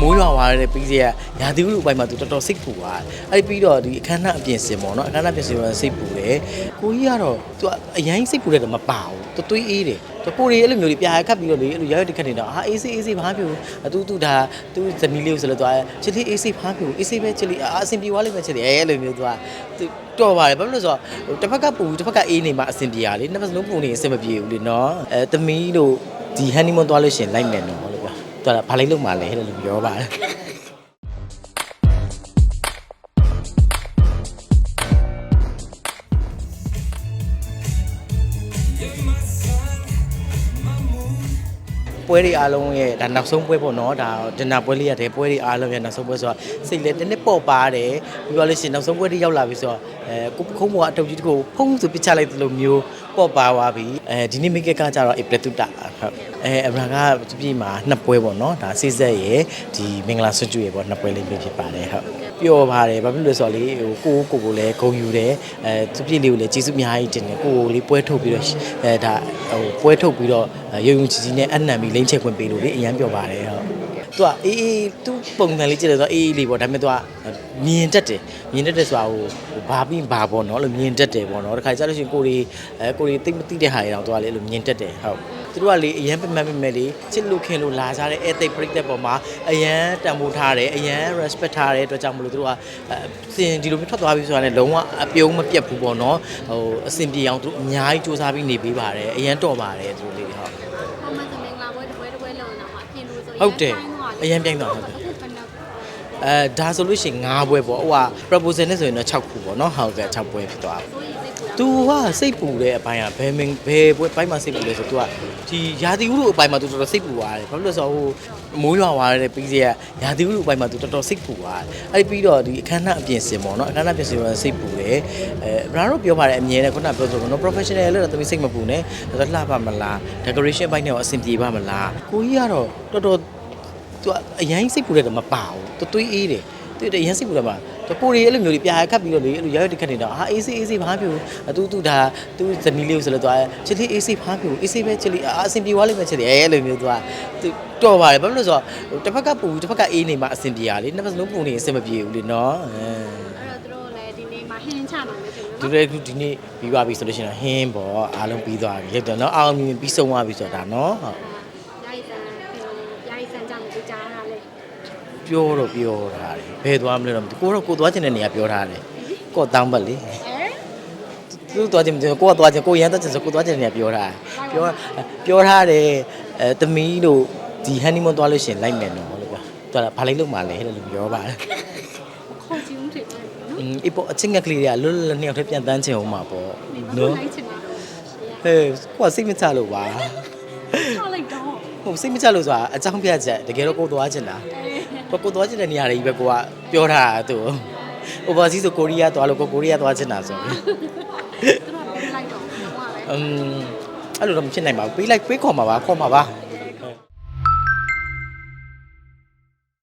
မိုးရွာသွားတဲ့ပြီးစီကရာသီဥတုအပိုင်းမှာသူတော်တော်စိတ်ပူသွားတယ်အဲ့ဒီပြီးတော့ဒီအခမ်းအနားအပြင်စင်ပေါ့နော်အခမ်းအနားပြင်စင်ကစိတ်ပူတယ်ကိုကြီးကတော့သူကအရင်စိတ်ပူတဲ့တော့မပါဘူးသူတွေးအေးတယ်သူကိုရီအဲ့လိုမျိုးလေးပြာခတ်ပြီးတော့လေအဲ့လိုရောက်တဲ့ခက်နေတာဟာအေးစေးအေးစေးဘာဖြစ်ဘူးသူသူဒါသူဇနီးလေးကိုဆိုလို့သူကချစ်လေးအေးစေးဘာဖြစ်ဘူးအေးစေးပဲချစ်လေးအာအဆင်ပြေသွားလိမ့်မယ်ချစ်လေးအဲ့လိုမျိုးသူကသူတော်ပါတယ်ဘာဖြစ်လို့လဲဆိုတော့တစ်ဖက်ကပူတစ်ဖက်ကအေးနေမှအဆင်ပြေရလေနှစ်ဖက်စလုံးပူနေအဆင်မပြေဘူးလေနော်အဲသမီးတို့ဒီဟန်နီမွန်သွားလို့ရှရင်လိုက်မယ်နော်လို့ပြော သူကဘာလိုက်လို့မှလဲအဲ့လိုပြောပါတယ်ပွဲတွေအားလုံးရဲ့ဒါနောက်ဆုံးပွဲပေါ့နော်ဒါဒင်နာပွဲလေးရတယ်ပွဲတွေအားလုံးရဲ့နောက်ဆုံးပွဲဆိုတော့စိတ်လည်းနည်းနည်းပေါ့ပါတယ်ပြီးတော့လို့ရှိရင်နောက်ဆုံးပွဲတွေရောက်လာပြီဆိုတော့အဲကိုပခုံးပေါ်အတုပ်ကြီးတစ်ခုဖုံးဆိုပစ်ချလိုက်သလိုမျိုးပေါ့ပါသွားပြီအဲဒီနေ့မိကကကြတော့ဧပြီတုတ္တဟုတ်အဲအမရာကဒီပြည်မှာနှစ်ပွဲပေါ့နော်ဒါစိစက်ရဲ့ဒီမင်္ဂလာဆွကျွေပေါ့နှစ်ပွဲလေးပဲဖြစ်ပါတယ်ဟုတ်ပျော်ပါတယ်ဘာဖြစ်လို့လဲဆိုတော့လေဟိုကိုကိုကိုလည်းဂုံယူတယ်အဲသူပြည်လေးကိုလည်းကျေးဇူးအများကြီးတင်တယ်ကိုကိုလေးပွဲထုတ်ပြီးတော့အဲဒါဟိုပွဲထုတ်ပြီးတော့ရုံရုံချီချီနဲ့အနံပြီးလိမ့်ချက်ခွင့်ပေးလို့လေအရန်ပျော်ပါတယ်ဟုတ် သူကအေးအေးသူပုံစံလေးကြည့်တယ်ဆိုတော့အေးအေးလေးပေါ့ဒါပေမဲ့သူကမြင်တတ်တယ်မြင်တတ်တယ်ဆိုတာဟိုဟိုဘာပြီးဘာပေါ့နော်အဲ့လိုမြင်တတ်တယ်ပေါ့နော်တခါကျလို့ရှိရင်ကိုရီအဲကိုရီသိမသိတဲ့ဟာတွေတော့သူကလေအဲ့လိုမြင်တတ်တယ်ဟုတ်သူတို့ကလေအရန်ပမတ်ပမတ်လေးချစ်လို့ခင်လို့လာကြတဲ့အဲ့သိပရိသတ်ပေါ်မှာအရန်တန်ဖိုးထားတယ်အရန် respect ထားတဲ့အတွက်ကြောင့်မလို့သူတို့ကစင်ဒီလိုမျိုးထွက်သွားပြီဆိုတာနဲ့လုံးဝအပြုံးမပြတ်ဘူးပေါ့နော်ဟိုအဆင်ပြေအောင်သူတို့အများကြီးစူးစမ်းပြီးနေပေးပါတယ်အရန်တော်ပါတယ်သူတို့လေးဟုတ်ဟောမစမင်္ဂလာပွဲတစ်ပွဲတစ်ပွဲလုံတော့မှပြင်လို့ဆိုဟုတ်တယ် အရင်ပြိုင်တော့ဟုတ်တယ်အဲဒါဆိုလို့ရှိရင်၅ပွဲပေါ့ဟိုဟာ proposal နဲ့ဆိုရင်တော့6ခုပေါ့နော်ဟုတ်ကဲ့6ပွဲဖြစ်သွားပြီသူကစိတ်ပူတဲ့အပိုင်းကဘယ်မင်းဘယ်ပွဲပိုင်းမှာစိတ်ပူလဲဆိုသူကဒီရာသီဥတုအပိုင်းမှာသူတော်တော်စိတ်ပူသွားတယ်ဘာလို့လဲဆိုတော့ဟိုမိုးရွာသွားတဲ့ပြီးစီကရာသီဥတုအပိုင်းမှာသူတော်တော်စိတ်ပူသွားတယ်အဲ့ဒီပြီးတော့ဒီအခမ်းအနားအပြင်စင်ပေါ့နော်အခမ်းအနားပြင်စင်တော့စိတ်ပူတယ်အဲဘရာတို့ပြောပါတယ်အမြဲတမ်းခုနပြောဆိုပေါ့နော် professional လည်းတော့သမီးစိတ်မပူနဲ့တော်တော်လှပါမလား decoration ဘိုက်နဲ့ရောအဆင်ပြေပါမလားကိုကြီးကတော့တော်တော် သူကအရင်စိတ်ပူတဲ့တော့မပါဘူးသူတွေးအေးတယ်သူတည်းရန်စိတ်ပူတယ်မှာသူကိုရီအဲ့လိုမျိုးလေးပြာခတ်ပြီးတော့လေအဲ့လိုရောက်တဲ့ခက်နေတာဟာအေးစေးအေးစေးဘာဖြစ်ဘူးသူသူဒါသူဇနီးလေးကိုဆိုလို့သူကချစ်လေးအေးစေးဘာဖြစ်ဘူးအေးစေးပဲချစ်လေးအာအဆင်ပြေသွားလိမ့်မယ်ချစ်လေးအဲ့လိုမျိုးသူကသူတော်ပါတယ်ဘာလို့လဲဆိုတော့တစ်ဖက်ကပူတစ်ဖက်ကအေးနေမှအဆင်ပြေရလေနှစ်ဖက်စလုံးပူနေအဆင်မပြေဘူးလေနော်အဲအဲ့တော့သူတို့လည်းဒီနေ့မှာဟင်းချမှာလို့ဆိုသူတော့လည်းအခုဒီနေ့ပြီးသွားပြီဆိုလို့ရှိရင်ဟင်းပေါ့အားလုံးပြီးသွားပြီဟုတ်တယ်နော်အောင်မြင်ပြီးဆုံးသွားပြီဆိုတာနော်ဟုတ် ရိုက်တန်ရိုက်ဆန်ကြောင့်ဒီကြားရ လဲပြောတော့ပြောထားတယ်ဘယ်သွားမလဲတော့မသိကိုတော့ကိုသွားချင်တဲ့နေရာပြောထားတယ်ကိုတောင်းပတ်လေအဲသူသွားချင်ကိုကသွားချင်ကိုရန်သွားချင်ဆိုကိုသွားချင်တဲ့နေရာပြောထားတယ်ပြောပြောထားတယ်အဲသမီးတို့ဒီဟန်နီမွန်သွားလို့ရှရင်လိုက်မယ်နော်လို့ပြောသူကဘာလိုက်လို့မှလဲလို့ပြောပါတယ်ခေါ်ကြည့်ဦးထင်တယ်နော်อืมအေးပေါ့အချင်းငက်ကလေးတွေကလွတ်လွတ်လပ်နှစ်ယောက်တည်းပြန်တန်းချင်အောင်မှာပေါ့နော်နော်လိုက်ချင်တာဟဲ့ကိုကစိတ်မချလို့ပါချလိုက်တော့ ဟုတ်စိတ်မချလို့ဆိုတာအကြောင်းပြချက်တကယ်တော့ကိုသွားချင်တာကိုကိုသွားချင်တဲ့နေရာတွေကြီးပဲကိုကပြောထားတာသူ overseas ဆိုကိုရီးယားသွားလို့ကိုကိုရီးယားသွားချင်တာဆိုပြီးသူတို့ကလိုက်တော့ဟောလဲอืมအဲ့လိုတော့မဖြစ်နိုင်ပါဘူးပေးလိုက်ပေးခေါ်မှာပါခေါ်မှာပါ